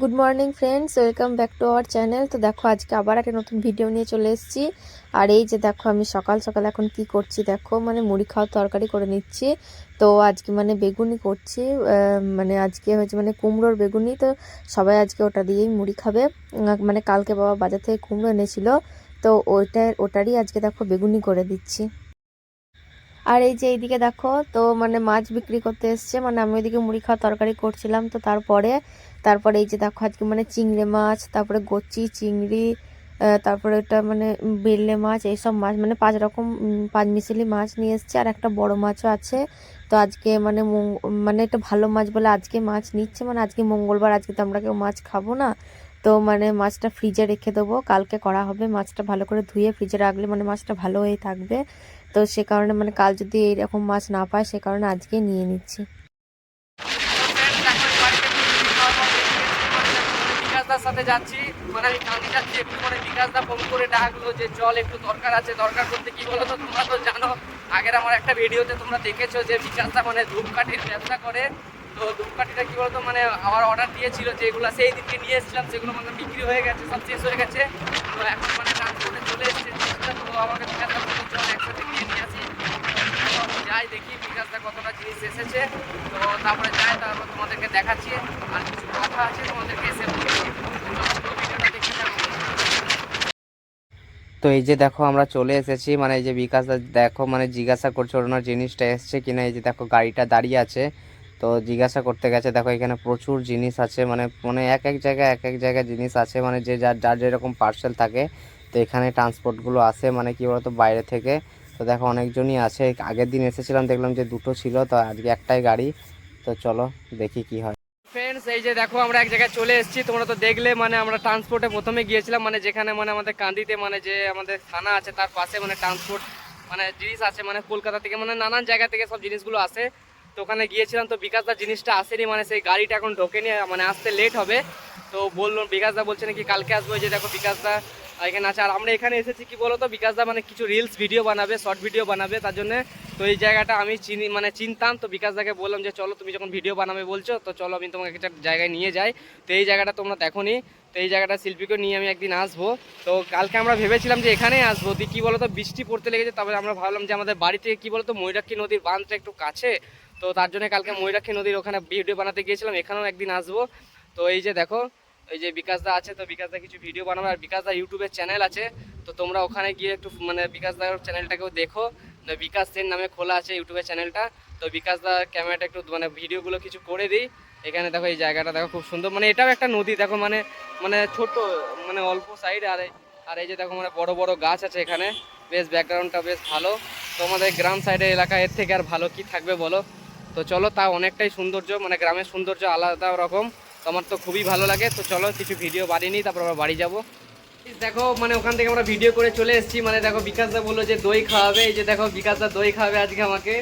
Good morning friends welcome back to our channel তো দেখো, আজকে আবার একটা নতুন ভিডিও নিয়ে চলে এসেছি। আর এই যে দেখো, আমি সকাল সকাল এখন কি করছি দেখো মানে মুড়ি খাওয়ার তরকারি করে নিচ্ছি। তো আজকে মানে বেগুনি করছি মানে আজকে হয়েছে মানে কুমড়োর বেগুনি। তো সবাই আজকে ওটা দিয়েই মুড়ি খাবে। মানে কালকে বাবা বাজার থেকে কুমড়ো এনেছিল। তো ওইটা ওটারই আজকে দেখো বেগুনি করে দিচ্ছি। আর এই যে এইদিকে দেখো, তো মানে মাছ বিক্রি করতে এসছে মানে আমি ওইদিকে মুড়ি খাওয়া তরকারি করছিলাম, তো তারপরে তারপরে এই যে দেখো আজকে মানে চিংড়ি মাছ, তারপরে গচি চিংড়ি তারপরে ওটা মানে বেলে মাছ, এইসব মাছ মানে পাঁচ রকম পাঁচ মিশালি মাছ নিয়ে এসছে, আর একটা বড় মাছও আছে। তো আজকে মানে মানে একটা ভালো মাছ বলে আজকে মাছ নিচ্ছে মানে আজকে মঙ্গলবার, আজকে তো আমরা কেউ মাছ খাব না। তো মানে মাছটা ফ্রিজে রেখে দেবো। কালকে করা হবে। মাছটা ভালো করে ধুয়ে ফ্রিজে রাখলে মানে মাছটা ভালো হয়ে থাকবে। তো সে কারণে মানে কাল যদি এরকম মাছ না পায়, সে কারণে আজকে নিয়ে নিচ্ছি। সাথে যাচ্ছি। মানে আমি কাঁদি যাচ্ছি, একটু পরে বিকাশদা ফোন করে ডাকলো যে জল একটু দরকার আছে, দরকার করতে কি বলো তো তোমরা তো জানো, আগের আমার একটা ভিডিওতে তোমরা দেখেছ যে বিকাশদা মানে ধূপকাঠির ব্যবসা করে। তো ধূপকাঠিটা বলতো মানে আমার অর্ডার দিয়েছিল যেগুলো সেই দিনকে নিয়ে এসেছিলাম, সেগুলো মানে বিক্রি হয়ে গেছে, সব শেষ হয়ে গেছে। তো এখন মানে ট্রান্সপোর্টে চলে এসেছে। তো চল একসাথে নিয়ে নিয়ে আসি। যাই দেখি বিকাশদা কতটা জিনিস এসেছে। তো তারপরে যাই, তারপর তোমাদেরকে দেখাচ্ছি। আর কিছু কথা আছে তোমাদেরকে এসে তো এই যে দেখো, আমরা চলে এসেছি। মানে এই যে বিকাশ দেখো মানে জিজ্ঞাসা করছে ওনার জিনিসটা এসছে কিনা। এই যে দেখো, গাড়িটা দাঁড়িয়ে আছে। তো জিজ্ঞাসা করতে গেছে, দেখো এখানে প্রচুর জিনিস আছে মানে মানে এক এক জায়গায় এক এক জায়গায় জিনিস আছে মানে যে যার যার যেরকম পার্সেল থাকে, তো এখানে ট্রান্সপোর্টগুলো আসে মানে কি বলতো, বাইরে থেকে। তো দেখো অনেকজনই আছে, আগের দিন এসেছিলাম, দেখলাম যে দুটো ছিল, তো আজকে একটাই গাড়ি, তো চলো দেখি কি হয়। ফ্রেন্ডস এই যে দেখো আমরা এক জায়গায় চলে এসেছি, তোমরা তো দেখলে মানে আমরা ট্রান্সপোর্টে প্রথমে গিয়েছিলাম মানে যেখানে মানে আমাদের কান্দিতে মানে যে আমাদের থানা আছে, তার পাশে মানে ট্রান্সপোর্ট মানে জিনিস আছে মানে কলকাতা থেকে মানে নানান জায়গা থেকে সব জিনিসগুলো আসে। তো ওখানে গিয়েছিলাম, তো বিকাশদা জিনিসটা আসেনি মানে সেই গাড়িটা এখন ঢোকেনি মানে আসতে লেট হবে। তো বলল, বিকাশদা বলছে নাকি কালকে আসব যে দেখো বিকাশদা এখানে আছে। আর আমরা এখানে এসেছি, কি বলো বলতো, বিকাশদা মানে কিছু রিলস ভিডিও বানাবে শর্ট ভিডিও বানাবে, তার জন্য তো এই জায়গাটা আমি চিনি মানে চিনতাম। তো বিকাশদাকে বললাম যে, চলো, তুমি যখন ভিডিও বানাবে বলছো, তো চলো আমি তোমাকে একটা জায়গায় নিয়ে যাই। তো এই জায়গাটা তোমরা দেখোনি। তো এই জায়গাটা শিল্পীকে নিয়ে আমি একদিন আসব। তো কালকে আমরা ভেবেছিলাম যে এখানেই আসব তুই কী বলতো, বৃষ্টি পড়তে লেগেছে, তবে আমরা ভাবলাম যে আমাদের বাড়ি থেকে, কী বলতো, ময়ূরাক্ষী নদীর বাঁধটা একটু কাছে তো তার জন্য কালকে ময়ূরাক্ষী নদীর ওখানে ভিডিও বানাতে গিয়েছিলাম, এখানেও একদিন আসব। তো এই যে দেখো, এই যে বিকাশদা আছে, তো বিকাশদা কিছু ভিডিও বানাবে, আর বিকাশদা ইউটিউবের চ্যানেল আছে, তো তোমরা ওখানে গিয়ে একটু মানে বিকাশদার চ্যানেলটাকেও দেখো। বিকাশ সেন নামে খোলা আছে ইউটিউবের চ্যানেলটা তো বিকাশদা ক্যামেরাটা একটু মানে ভিডিওগুলো কিছু করে দিই। এখানে দেখো এই জায়গাটা দেখো খুব সুন্দর মানে এটাও একটা নদী, দেখো মানে মানে ছোট মানে অল্প সাইড আর আর এই যে দেখো মানে বড় বড় গাছ আছে এখানে, বেশ ব্যাকগ্রাউন্ডটা বেশ ভালো। তোমাদের গ্রাম সাইডের এলাকা এর থেকে আর ভালো কি থাকবে বলো? তো চলো, তা অনেকটাই সৌন্দর্য মানে গ্রামের সৌন্দর্য আলাদা রকম। আমার তো খুবই ভালো লাগে। তো চলো, কিছু ভিডিও বাড়ি নিই, তারপর আমরা বাড়ি যাব। দেখো মানে ওখান থেকে আমরা ভিডিও করে চলে এসেছি। মানে দেখো বিকাশদা বলল যে দই খাওয়াবে। এই যে দেখো বিকাশদা দই খাওয়াবে আজকে আমাকে।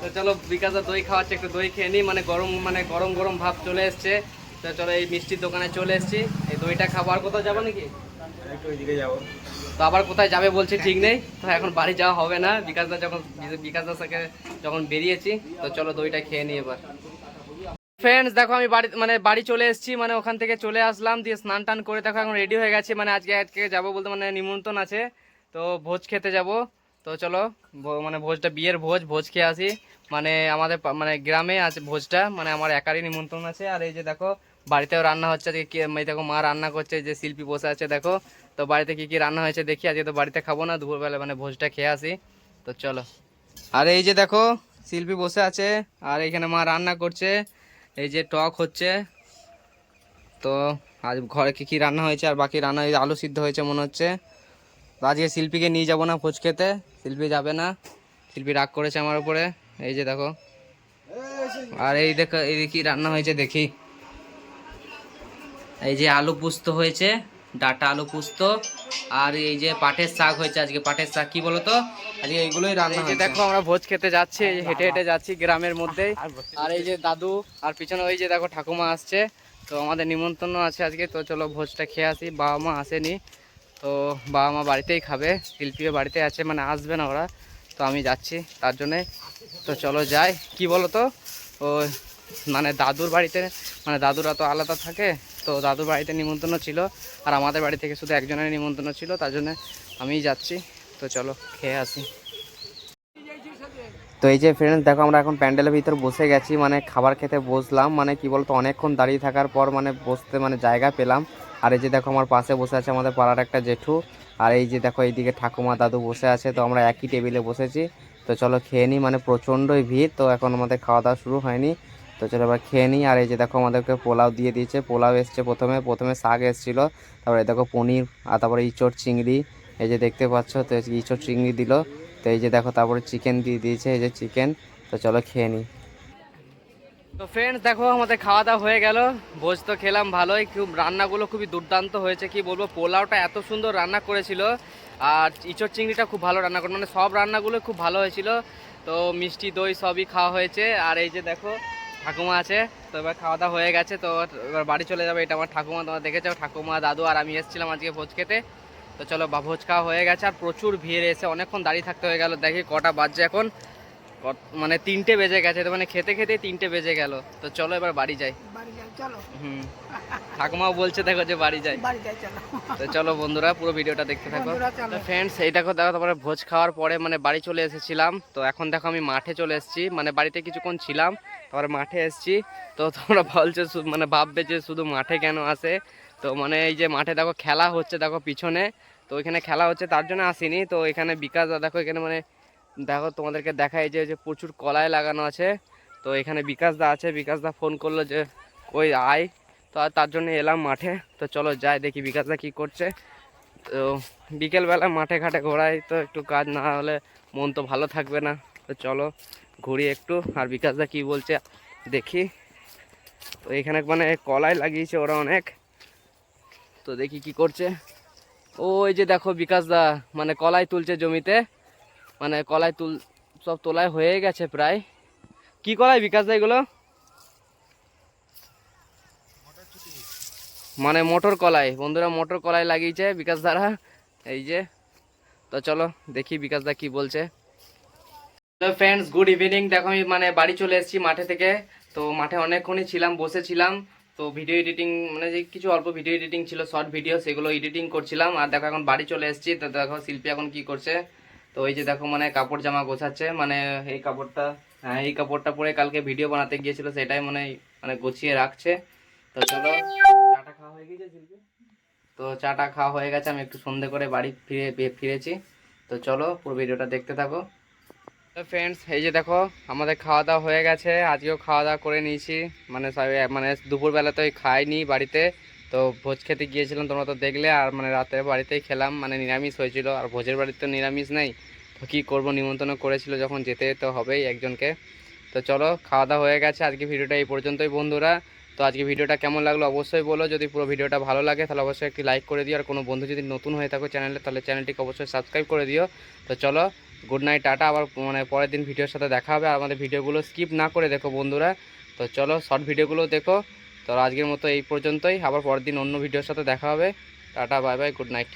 তো চলো বিকাশদা দই খাওয়াচ্ছে, একটু দই খেয়ে নিই। মানে গরম মানে গরম গরম ভাব চলে এসছে। তো চলো, এই মিষ্টির দোকানে চলে এসেছি। এই দইটা খাবার কোথাও যাব নাকি? তো আবার কোথায় যাবে বলছে ঠিক নেই। তো এখন বাড়ি যাওয়া হবে না। বিকাশদা যখন বিকাশদার সাথে যখন বেরিয়েছি, তো চলো দইটা খেয়ে নিই এবার। ফ্রেন্ডস দেখো আমি বাড়ি মানে বাড়ি চলে এসেছি মানে ওখান থেকে চলে আসলাম, দিয়ে স্নান টান করে দেখো এখন রেডি হয়ে গেছে। মানে আজকে আজকে যাব বলতে মানে নিমন্ত্রণ আছে। তো ভোজ খেতে যাব। তো চলো মানে ভোজটা বিয়ের ভোজ ভোজ খেয়ে আসি। মানে আমাদের মানে গ্রামে আছে ভোজটা। মানে আমার একারই নিমন্ত্রণ আছে। আর এই যে দেখো বাড়িতেও রান্না হচ্ছে, আজকে কি দেখো মা রান্না করছে যে শিল্পী বসে আছে, দেখো। তো বাড়িতে কি কি রান্না হয়েছে দেখি, আজকে তো বাড়িতে খাব না, দুপুরবেলা মানে ভোজটা খেয়ে আসি। তো চলো। আর এই যে দেখো, শিল্পী বসে আছে, আর এখানে মা রান্না করছে, এই যে টক হচ্ছে। তো আজ ঘরে কি কি রান্না হয়েছে, আর বাকি রান্না আলু সিদ্ধ হয়েছে মনে হচ্ছে। তো আজকে শিল্পীকে নিয়ে যাব না ভোজ খেতে, শিল্পী যাবে না। শিল্পী রাগ করেছে আমার উপরে, এই যে দেখো। আর এই দেখো, এই কি রান্না হয়েছে, দেখি। এই যে আলু পুস্ত হয়েছে ডাটা আলু পুস্ত আর এই যে পাটের শাক হয়েছে আজকে পাটের শাক কি বলতো? আজকে এইগুলোই রান্না হয়েছে। দেখো আমরা ভোজ খেতে যাচ্ছি এই যে হেঁটে হেঁটে যাচ্ছি গ্রামের মধ্যে। আর এই যে দাদু আর পিছনে ওই যে দেখো ঠাকুমা আসছে। তো আমাদের নিমন্ত্রণ আছে আজকে তো চলো ভোজটা খেয়ে আসি। বাবা মা আসেনি তো বাবা মা বাড়িতেই খাবে শিল্পীও বাড়িতে আছে মানে আসবে না ওরা। তো আমি যাচ্ছি তার জন্যে। তো চলো যাই। কি বলো তো ও মানে দাদুর বাড়িতে মানে দাদুরা তো আলাদা থাকে তো দাদুর বাড়িতে নিমন্ত্রণ ছিল আর আমাদের বাড়ি থেকে শুধু একজনের নিমন্ত্রণ ছিল, তার জন্য আমিই যাচ্ছি। তো চলো, খেয়ে আসি। তো এই যে ফ্রেন্ডস দেখো আমরা এখন প্যান্ডেলের ভিতর বসে গেছি মানে খাবার খেতে বসলাম মানে কি বলতো, অনেকক্ষণ দাঁড়িয়ে থাকার পর মানে বসতে মানে জায়গা পেলাম। আর এই যে দেখো আমার পাশে বসে আছে আমাদের পাড়ার একটা জেঠু, আর এই যে দেখো এইদিকে ঠাকুমা দাদু বসে আছে, তো আমরা একই টেবিলে বসেছি। তো চলো খেয়ে নিই মানে প্রচণ্ডই ভিড়, তো এখন আমাদের খাওয়া দাওয়া শুরু হয়নি। তো চলো এবার খেয়ে নিই। আর এই যে দেখো আমাদেরকে পোলাও দিয়ে দিয়েছে। পোলাও এসছে প্রথমে। প্রথমে শাক এসেছিল। তারপরে দেখো পনির আর তারপরে ইঁচড় চিংড়ি। এই যে দেখতে পাচ্ছ, তো ইঁচড় চিংড়ি দিল। তো এই যে দেখো তারপরে চিকেন দিয়ে দিয়েছে, এই যে চিকেন তো চলো খেয়ে নিই। তো ফ্রেন্ডস দেখো আমাদের খাওয়া দাওয়া হয়ে গেল। ভোজ তো খেলাম ভালোই। খুব রান্নাগুলো খুবই দুর্দান্ত হয়েছে। কি বলব, পোলাওটা এত সুন্দর রান্না করেছিল। আর ইঁচড় চিংড়িটা খুব ভালো রান্না করে। মানে সব রান্নাগুলো খুব ভালো হয়েছিল। তো মিষ্টি দই সবই খাওয়া হয়েছে। আর এই যে দেখো ঠাকুমা আছে তো এবার খাওয়া দাওয়া হয়ে গেছে তো এবার বাড়ি চলে যাবে এটা আমার ঠাকুমা তোমরা দেখেছ ঠাকুমা দাদু আর আমি এসেছিলাম আজকে ভোজ খেতে। তো চলো বা ভোজ খাওয়া হয়ে গেছে আর প্রচুর ভিড় এসে অনেকক্ষণ দাঁড়িয়ে থাকতে হয়ে গেল। দেখি কটা বাজছে এখন। মানে তিনটে বেজে গেছে তো মানে খেতে খেতে তিনটে বেজে গেল। তো চলো এবার বাড়ি যাই। বাড়ি যাই চলো। হুম। ঠাকুমাও বলছে দেখো যে বাড়ি যাই। চলো। তো চলো বন্ধুরা পুরো ভিডিওটা দেখতে থাকো। তো ফ্রেন্ডস এই দেখো দেখো তারপরে ভোজ খাওয়ার পরে মানে বাড়ি চলে এসেছিলাম। তো এখন দেখো আমি মাঠে চলে এসেছি। মানে বাড়িতে কিছুক্ষণ ছিলাম। তারপরে মাঠে এসেছি। তো তোমরা বলছো মানে ভাববে যে শুধু মাঠে কেন আসে? তো মানে এই যে মাঠে দেখো খেলা হচ্ছে দেখো পিছনে। তো ওইখানে খেলা হচ্ছে তার জন্য আসিনি। তো এখানে বিকাশ দেখো এখানে মানে দেখো তোমাদেরকে দেখাই যে যে প্রচুর কলাই লাগানো আছে। তো এখানে বিকাশ দা আছে। বিকাশ দা ফোন করল যে, ওই আয়। তো তার জন্য এলাম মাঠে। তো চলো যাই দেখি বিকাশ দা কী করছে। তো বিকেলবেলা মাঠে ঘাটে ঘোরাই। তো একটু কাজ না হলে মন তো ভালো থাকবে না। তো চলো ঘুরি একটু, আর বিকাশদা কি বলছে, দেখি। তো এখানে মানে কলাই লাগিয়েছে ওরা অনেক। তো দেখি কি করছে। ওই যে দেখো বিকাশদা মানে কলাই তুলছে জমিতে। মানে কলাই তুল, সব তোলাই হয়ে গেছে প্রায়। কি কলাই বিকাশদা এগুলো? মানে মোটর কলাই। বন্ধুরা, মোটর কলাই লাগিয়েছে বিকাশ দ্বারা এই যে, তো চলো দেখি বিকাশ দা কি বলছে। তো ফ্রেন্ডস গুড ইভিনিং দেখো, আমি মানে বাড়ি চলে এসেছি মাঠে থেকে। তো মাঠে অনেকক্ষণই ছিলাম বসেছিলাম তো ভিডিও এডিটিং মানে যে কিছু অল্প ভিডিও এডিটিং ছিল শর্ট ভিডিও সেগুলো এডিটিং করছিলাম। আর দেখো, এখন বাড়ি চলে এসেছি। তো দেখো, শিল্পী এখন কি করছে। তো এই যে দেখো মানে কাপড় জামা গোছাচ্ছে। মানে এই কাপড়টা হ্যাঁ এই কাপড়টা পরে কালকে ভিডিও বানাতে গিয়েছিল, সেটাই মানে মানে গুছিয়ে রাখছে। তো চলো, চাটা খাওয়া হয়ে গেছে শিল্পী? তো চাটা খাওয়া হয়ে গেছে, আমি একটু সন্ধে করে বাড়ি ফিরে, ফিরেছি। তো চলো, পুরো ভিডিওটা দেখতে থাকো। ফ্রেন্ডস এই যে দেখো, আমাদের খাওয়া দাওয়া হয়ে গেছে। আজকেও খাওয়া দাওয়া করে নিয়েছি। মানে মানে দুপুরবেলা তো খাইনি বাড়িতে। তো ভোজ খেতে গিয়েছিলাম, তোমরা তো দেখলে। আর মানে রাতে বাড়িতেই খেলাম। মানে নিরামিষ হয়েছিল। আর ভোজের বাড়িতে তো নিরামিষ নেই। তো কী করব? নিমন্ত্রণ করেছিল যখন যেতে তো হবেই একজনকে। তো চলো খাওয়া দাওয়া হয়ে গেছে। আজকে ভিডিওটা এই পর্যন্তই, বন্ধুরা। তো আজকে ভিডিওটা কেমন লাগল অবশ্যই বলো। যদি পুরো ভিডিওটা ভালো লাগে, তাহলে অবশ্যই একটি লাইক করে দিও। আর কোনো বন্ধু যদি নতুন হয়ে থাকো চ্যানেলে, তাহলে চ্যানেলটিকে অবশ্যই সাবস্ক্রাইব করে দিও। তো চলো গুড নাইট টাটা। আবার মানে পরের দিন ভিডিওর সাথে দেখা হবে। আর আমাদের ভিডিওগুলো স্কিপ না করে দেখো বন্ধুরা। তো চলো শর্ট ভিডিওগুলো দেখো। তো আজকের মতো এই পর্যন্তই। আবার পরের দিন অন্য ভিডিওর সাথে দেখা হবে। Tata bye bye good night